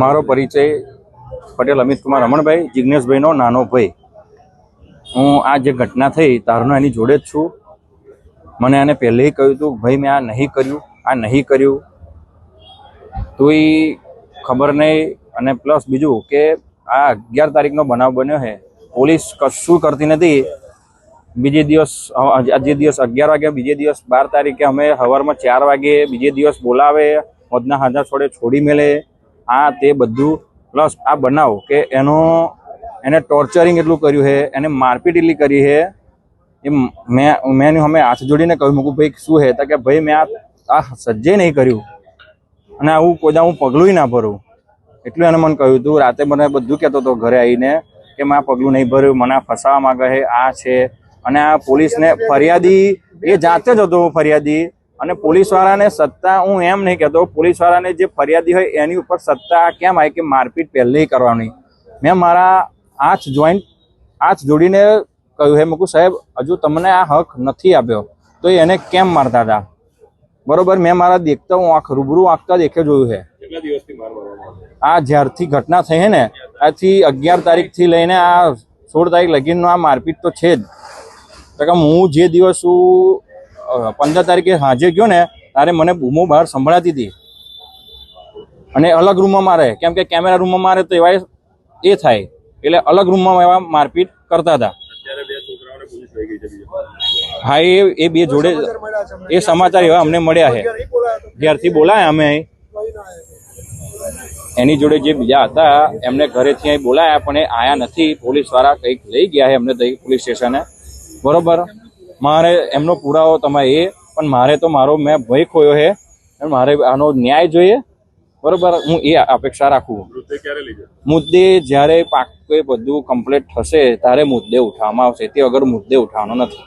મારો પરિચય પટેલ અમિત કુમાર રમણભાઈ જિજ્ઞેશભાઈનો નાનો ભાઈ. હું આ જે ઘટના થઈ તારનો એની જોડે જ છું. મને આને પહેલેથી કહ્યું હતું, ભાઈ, મેં આ નહીં કર્યું, આ નહીં કર્યું. તોય ખબર નહીં અને પ્લસ બીજું કે આ અગિયાર તારીખનો બનાવ બન્યો છે. પોલીસ કશું કરતી નથી. બીજે દિવસ જે દિવસ અગિયાર વાગે બીજે દિવસ બાર તારીખે અમે સવારમાં ચાર વાગે બીજે દિવસ બોલાવે મોજના હાજર છોડે છોડી મેલે. આ તે બધું, પ્લસ આ બનાવ કે એનો, એને ટોર્ચરિંગ એટલું કર્યું છે, એને મારપીટ એટલી કરી છે એ મેં મેં એની અમે હાથ જોડીને કહ્યું મૂકું ભાઈ, શું છે? તો કે, ભાઈ, મેં આ સજ્જે નહીં કર્યું. અને આવું કોઈ હું પગલું ના ભરું. એટલું એને મને કહ્યું હતું રાતે મને બધું કહેતો હતો ઘરે આવીને કે મેં આ પગલું નહીં ભર્યું, મને ફસાવા માંગે આ છે. અને આ પોલીસને ફરિયાદી, એ જાતે જ હતો ફરિયાદી અને પોલીસવાળાને સત્તા હું એમ નહીં કહેતો પોલીસવાળાને જે ફરિયાદી હોય એની ઉપર સત્તા કેમ આવી કે મારપીટ પહેલી કરવાની. મેં મારા આંચ જોઈન્ટ આંચ જોડીને કહ્યું હે મૂકું સાહેબ હજુ તમને આ હક નથી આપ્યો તો એને કેમ મારતા હતા? બરોબર મેં મારા દેખતા હું આંખ રૂબરૂ આંખતા દેખે જોયું છે. આ જ્યારથી ઘટના થઈ છે ને આથી અગિયાર તારીખથી લઈને આ સોળ તારીખ લગીનનો આ મારપીટ તો છે જ. કે હું જે દિવસ હું પંદર તારીખે હાજે ગયો ને ત્યારે મને બૂમો બહાર સંભળાતી હતી. અને અલગ રૂમમાં મારે કેમ કે કેમેરા રૂમમાં મારે તો એવા એ થાય. એટલે અલગ રૂમમાં એવા મારપીટ કરતા હતા. હા એ એ બે જોડે એ સમાચાર એવા અમને મળ્યા છે. જ્યારથી બોલાયા અમે એની જોડે જે બીજા હતા એમને ઘરેથી અહીં બોલાયા પણ એ આયા નથી. પોલીસવાળા કંઈક લઈ ગયા છે એમને પોલીસ સ્ટેશને. બરોબર? મારે એમનો પુરાવો તમે એ પણ મારે તો મારો મેં ભય ખોયો છે અને મારે આનો ન્યાય જોઈએ. બરોબર? હું એ અપેક્ષા રાખું. મુદ્દે જ્યારે પાક બધું કમ્પ્લીટ થશે ત્યારે મુદ્દે ઉઠાવવામાં આવશે. તે વગર મુદ્દે ઉઠાવવાનો નથી.